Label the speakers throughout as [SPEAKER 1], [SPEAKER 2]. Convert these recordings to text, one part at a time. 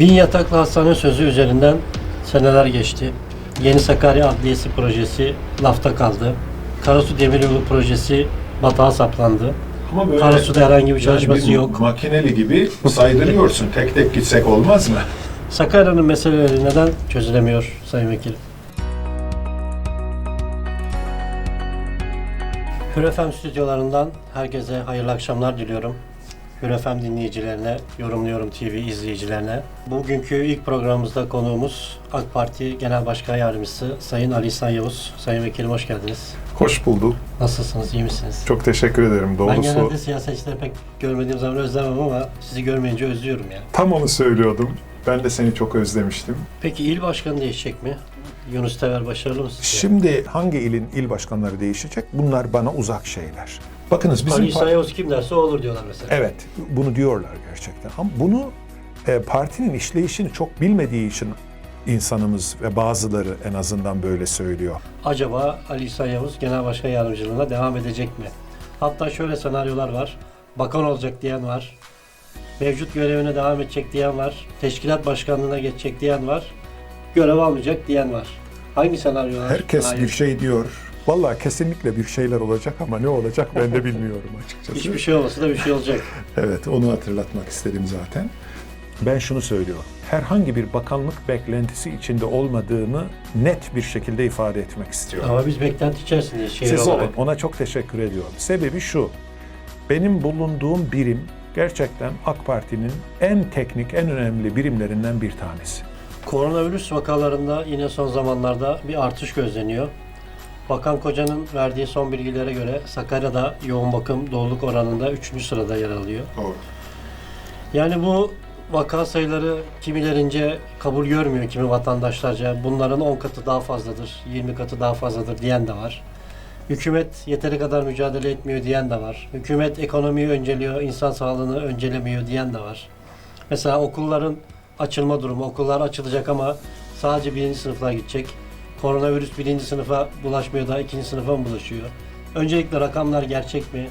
[SPEAKER 1] Bin yataklı hastane sözü üzerinden seneler geçti. Yeni Sakarya Adliyesi projesi lafta kaldı. Karasu Demiryolu projesi batağa saplandı.
[SPEAKER 2] Ama böyle
[SPEAKER 1] Karasu'da herhangi bir
[SPEAKER 2] yani
[SPEAKER 1] çalışması
[SPEAKER 2] bir
[SPEAKER 1] yok.
[SPEAKER 2] Makineli gibi saydırıyorsun. Tek tek gitsek olmaz mı?
[SPEAKER 1] Sakarya'nın meseleleri neden çözülemiyor Sayın Vekilim? Hür FM stüdyolarından herkese hayırlı akşamlar diliyorum. Hür FM dinleyicilerine, Yorumluyorum TV izleyicilerine. Bugünkü ilk programımızda konuğumuz AK Parti Genel Başkan Yardımcısı Sayın Ali İhsan Yavuz. Sayın Vekilim hoş geldiniz.
[SPEAKER 3] Hoş bulduk.
[SPEAKER 1] Nasılsınız, iyi misiniz?
[SPEAKER 3] Çok teşekkür ederim.
[SPEAKER 1] ben
[SPEAKER 3] Doğrusu
[SPEAKER 1] genelde siyasetçileri pek görmediğim zaman özlemem ama sizi görmeyince özlüyorum ya.
[SPEAKER 3] tam onu söylüyordum. Ben de seni çok özlemiştim.
[SPEAKER 1] Peki il başkanı değişecek mi? Yunus Tever başarılı mı sizce?
[SPEAKER 4] Şimdi hangi ilin il başkanları değişecek? Bunlar bana uzak şeyler. Bakınız bizim
[SPEAKER 1] Ali
[SPEAKER 4] par-
[SPEAKER 1] Yavuz kim derse olur diyorlar mesela.
[SPEAKER 4] Evet, bunu diyorlar gerçekten. Ama bunu e, partinin işleyişini çok bilmediği için insanımız ve bazıları en azından böyle söylüyor.
[SPEAKER 1] Acaba Ali İhsan Yavuz genel başkan yardımcılığına devam edecek mi? Hatta şöyle senaryolar var. Bakan olacak diyen var. Mevcut görevine devam edecek diyen var. Teşkilat başkanlığına geçecek diyen var. Görev almayacak diyen var. Hangi senaryolar?
[SPEAKER 4] Herkes bir şey diyor. Vallahi kesinlikle bir şeyler olacak ama ne olacak ben de bilmiyorum açıkçası.
[SPEAKER 1] Hiçbir şey olmasa da bir şey olacak.
[SPEAKER 4] Evet, onu hatırlatmak istedim zaten. Ben şunu söylüyorum. Herhangi bir bakanlık beklentisi içinde olmadığımı net bir şekilde ifade etmek istiyorum.
[SPEAKER 1] Ama biz beklenti içerisindeyiz şehir
[SPEAKER 4] Siz
[SPEAKER 1] olarak.
[SPEAKER 4] olun. Ona çok teşekkür ediyorum. Sebebi şu. Benim bulunduğum birim gerçekten AK Parti'nin en teknik, en önemli birimlerinden bir tanesi.
[SPEAKER 1] Koronavirüs vakalarında yine son zamanlarda bir artış gözleniyor. Bakan Koca'nın verdiği son bilgilere göre Sakarya'da yoğun bakım doluluk oranında 3. sırada yer alıyor.
[SPEAKER 2] Doğru.
[SPEAKER 1] Yani bu vaka sayıları kimilerince kabul görmüyor kimi vatandaşlarca. Bunların 10 katı daha fazladır, 20 katı daha fazladır diyen de var. Hükümet yeteri kadar mücadele etmiyor diyen de var. Hükümet ekonomiyi önceliyor, insan sağlığını öncelemiyor diyen de var. Mesela okulların açılma durumu, okullar açılacak ama sadece birinci sınıflar gidecek. Koronavirüs birinci sınıfa bulaşmıyor da ikinci sınıfa mı bulaşıyor? Öncelikle rakamlar gerçek mi?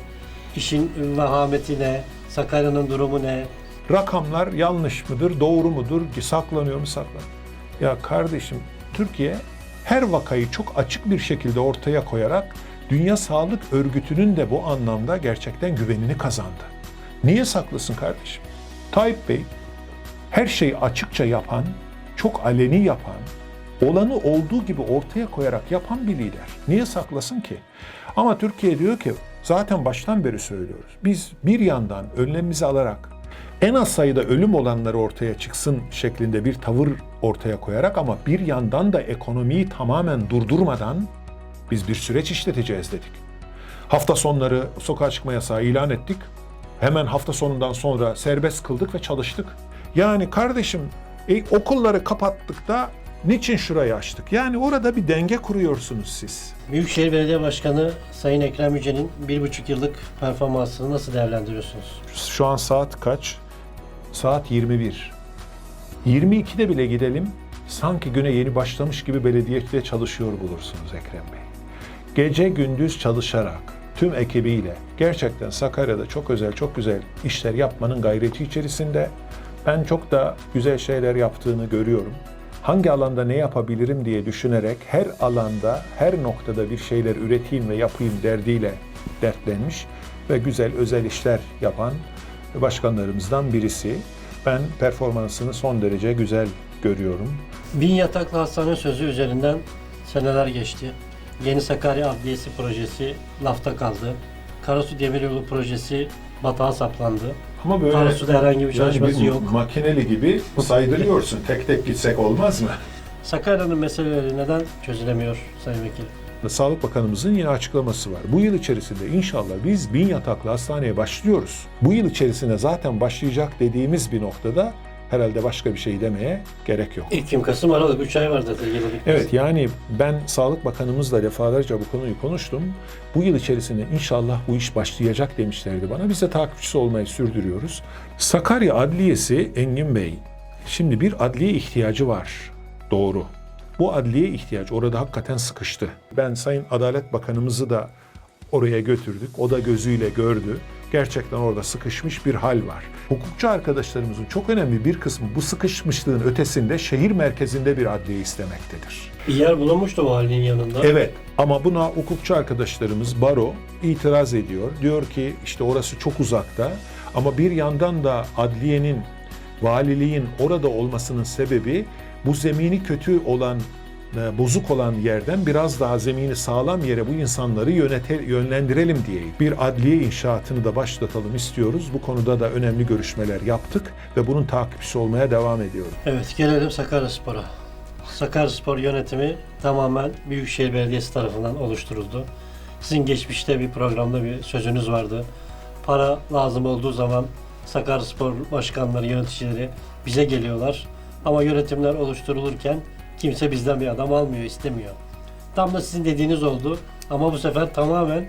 [SPEAKER 1] İşin vahameti ne? Sakarya'nın durumu ne?
[SPEAKER 4] Rakamlar yanlış mıdır, doğru mudur, saklanıyor mu saklanıyor? Ya kardeşim Türkiye her vakayı çok açık bir şekilde ortaya koyarak Dünya Sağlık Örgütü'nün de bu anlamda gerçekten güvenini kazandı. Niye saklasın kardeşim? Tayyip Bey her şeyi açıkça yapan, çok aleni yapan, olanı olduğu gibi ortaya koyarak yapan bir lider. Niye saklasın ki? Ama Türkiye diyor ki zaten baştan beri söylüyoruz. Biz bir yandan önlemimizi alarak en az sayıda ölüm olanları ortaya çıksın şeklinde bir tavır ortaya koyarak ama bir yandan da ekonomiyi tamamen durdurmadan biz bir süreç işleteceğiz dedik. Hafta sonları sokağa çıkma yasağı ilan ettik. Hemen hafta sonundan sonra serbest kıldık ve çalıştık. Yani kardeşim e, okulları kapattık da niçin şurayı açtık? Yani orada bir denge kuruyorsunuz siz.
[SPEAKER 1] Büyükşehir Belediye Başkanı Sayın Ekrem Yüce'nin bir buçuk yıllık performansını nasıl değerlendiriyorsunuz?
[SPEAKER 4] Şu an saat kaç? Saat 21. 22'de bile gidelim. Sanki güne yeni başlamış gibi belediyede çalışıyor bulursunuz Ekrem Bey. Gece gündüz çalışarak tüm ekibiyle gerçekten Sakarya'da çok özel, çok güzel işler yapmanın gayreti içerisinde. Ben çok da güzel şeyler yaptığını görüyorum. Hangi alanda ne yapabilirim diye düşünerek her alanda, her noktada bir şeyler üreteyim ve yapayım derdiyle dertlenmiş ve güzel özel işler yapan başkanlarımızdan birisi. Ben performansını son derece güzel görüyorum.
[SPEAKER 1] Bin yataklı hastane sözü üzerinden seneler geçti. Yeni Sakarya Adliyesi projesi lafta kaldı. Karasu Demiryolu projesi batağa saplandı.
[SPEAKER 2] Ama böyle
[SPEAKER 1] Karasu'da herhangi bir çalışması
[SPEAKER 2] bir
[SPEAKER 1] yok.
[SPEAKER 2] makineli gibi saydırıyorsun. Tek tek gitsek olmaz mı?
[SPEAKER 1] Sakarya'nın meseleleri neden çözülemiyor Sayın Vekilim?
[SPEAKER 4] Sağlık Bakanımızın yine açıklaması var. Bu yıl içerisinde inşallah biz bin yataklı hastaneye başlıyoruz. Bu yıl içerisinde zaten başlayacak dediğimiz bir noktada herhalde başka bir şey demeye gerek yok.
[SPEAKER 1] Ekim, Kasım, Aralık 3 ay var zaten yılı bitmesi.
[SPEAKER 4] Evet yani ben Sağlık Bakanımızla defalarca bu konuyu konuştum. Bu yıl içerisinde inşallah bu iş başlayacak demişlerdi bana. Biz de takipçisi olmayı sürdürüyoruz. Sakarya Adliyesi Engin Bey. Şimdi bir adliye ihtiyacı var. Doğru. Bu adliye ihtiyaç orada hakikaten sıkıştı. Ben Sayın Adalet Bakanımızı da oraya götürdük. O da gözüyle gördü. Gerçekten orada sıkışmış bir hal var. Hukukçu arkadaşlarımızın çok önemli bir kısmı bu sıkışmışlığın ötesinde şehir merkezinde bir adliye istemektedir.
[SPEAKER 1] Bir yer bulunmuştu valinin yanında.
[SPEAKER 4] Evet ama buna hukukçu arkadaşlarımız baro itiraz ediyor. Diyor ki işte orası çok uzakta ama bir yandan da adliyenin, valiliğin orada olmasının sebebi bu zemini kötü olan, bozuk olan yerden biraz daha zemini sağlam yere bu insanları yönete, yönlendirelim diye bir adliye inşaatını da başlatalım istiyoruz. Bu konuda da önemli görüşmeler yaptık ve bunun takipçisi olmaya devam ediyoruz.
[SPEAKER 1] Evet gelelim Sakaryaspor'a. Sakaryaspor yönetimi tamamen Büyükşehir Belediyesi tarafından oluşturuldu. Sizin geçmişte bir programda bir sözünüz vardı. Para lazım olduğu zaman Sakaryaspor başkanları, yöneticileri bize geliyorlar. Ama yönetimler oluşturulurken kimse bizden bir adam almıyor, istemiyor. Tam da sizin dediğiniz oldu. Ama bu sefer tamamen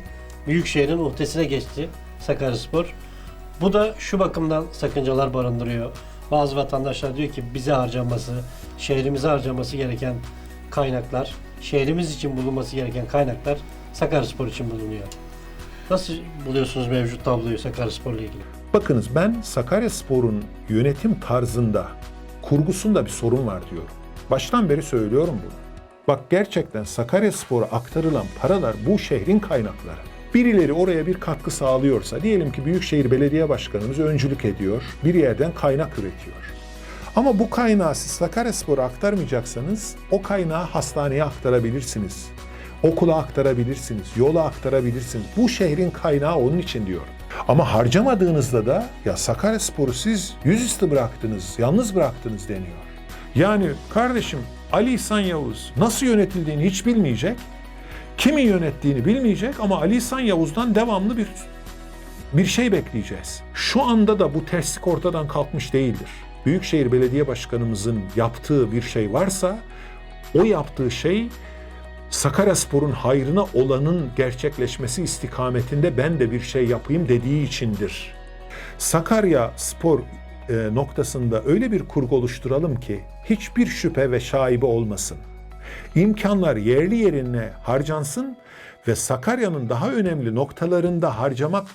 [SPEAKER 1] Büyükşehir'in uhdesine geçti Sakaryaspor. Bu da şu bakımdan sakıncalar barındırıyor. Bazı vatandaşlar diyor ki bize harcanması, şehrimize harcaması gereken kaynaklar, şehrimiz için bulunması gereken kaynaklar Sakaryaspor için bulunuyor. Nasıl buluyorsunuz mevcut tabloyu Sakaryaspor'la ilgili?
[SPEAKER 4] Bakınız ben Sakaryaspor'un yönetim tarzında, kurgusunda bir sorun var diyorum. Baştan beri söylüyorum bunu. Bak gerçekten Sakaryaspor'a aktarılan paralar bu şehrin kaynakları. Birileri oraya bir katkı sağlıyorsa, diyelim ki Büyükşehir Belediye Başkanımız öncülük ediyor, bir yerden kaynak üretiyor. Ama bu kaynağı siz Sakaryaspor'a aktarmayacaksanız o kaynağı hastaneye aktarabilirsiniz. Okula aktarabilirsiniz, yola aktarabilirsiniz. Bu şehrin kaynağı onun için diyorum. Ama harcamadığınızda da ya Sakaryaspor'u siz yüzüstü bıraktınız, yalnız bıraktınız deniyor. Yani kardeşim Ali İhsan Yavuz nasıl yönetildiğini hiç bilmeyecek, kimin yönettiğini bilmeyecek ama Ali İhsan Yavuz'dan devamlı bir bir şey bekleyeceğiz. Şu anda da bu terslik ortadan kalkmış değildir. Büyükşehir Belediye Başkanımızın yaptığı bir şey varsa o yaptığı şey Sakaryaspor'un hayrına olanın gerçekleşmesi istikametinde ben de bir şey yapayım dediği içindir. Sakarya Spor e, noktasında öyle bir kurgu oluşturalım ki hiçbir şüphe ve şaibe olmasın. İmkanlar yerli yerine harcansın ve Sakarya'nın daha önemli noktalarında harcamak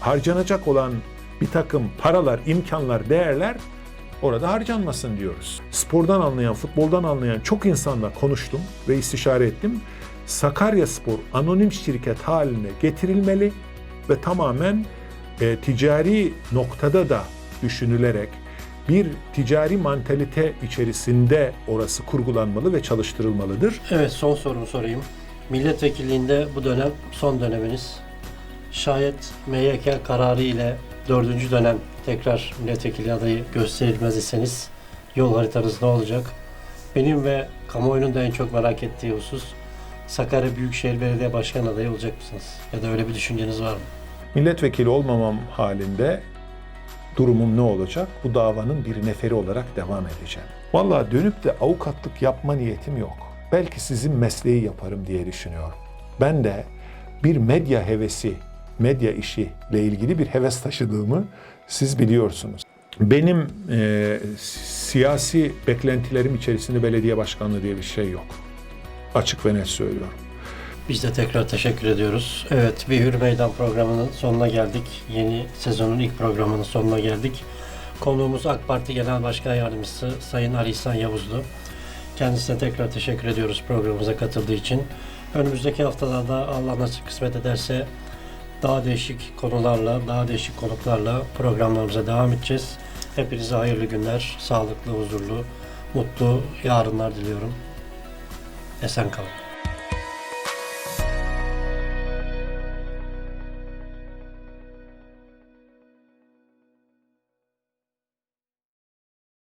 [SPEAKER 4] harcanacak olan bir takım paralar, imkanlar, değerler orada harcanmasın diyoruz. Spordan anlayan, futboldan anlayan çok insanla konuştum ve istişare ettim. Sakarya Spor anonim şirket haline getirilmeli ve tamamen e, ticari noktada da düşünülerek bir ticari mantalite içerisinde orası kurgulanmalı ve çalıştırılmalıdır.
[SPEAKER 1] Evet son sorumu sorayım. Milletvekilliğinde bu dönem son döneminiz. Şayet MYK kararı ile dördüncü dönem tekrar milletvekili adayı gösterilmez iseniz yol haritanız ne olacak? Benim ve kamuoyunun da en çok merak ettiği husus Sakarya Büyükşehir Belediye Başkan adayı olacak mısınız? Ya da öyle bir düşünceniz var mı?
[SPEAKER 4] Milletvekili olmamam halinde durumum ne olacak? Bu davanın bir neferi olarak devam edeceğim. Vallahi dönüp de avukatlık yapma niyetim yok. Belki sizin mesleği yaparım diye düşünüyorum. Ben de bir medya hevesi, medya işi ile ilgili bir heves taşıdığımı siz biliyorsunuz. Benim e, siyasi beklentilerim içerisinde belediye başkanlığı diye bir şey yok. Açık ve net söylüyorum.
[SPEAKER 1] Biz de tekrar teşekkür ediyoruz. Evet, bir Hür Meydan programının sonuna geldik. Yeni sezonun ilk programının sonuna geldik. Konuğumuz AK Parti Genel Başkan Yardımcısı Sayın Ali İhsan Yavuzlu. Kendisine tekrar teşekkür ediyoruz programımıza katıldığı için. Önümüzdeki haftalarda Allah nasip kısmet ederse daha değişik konularla, daha değişik konuklarla programlarımıza devam edeceğiz. Hepinize hayırlı günler, sağlıklı, huzurlu, mutlu yarınlar diliyorum. Esen kalın.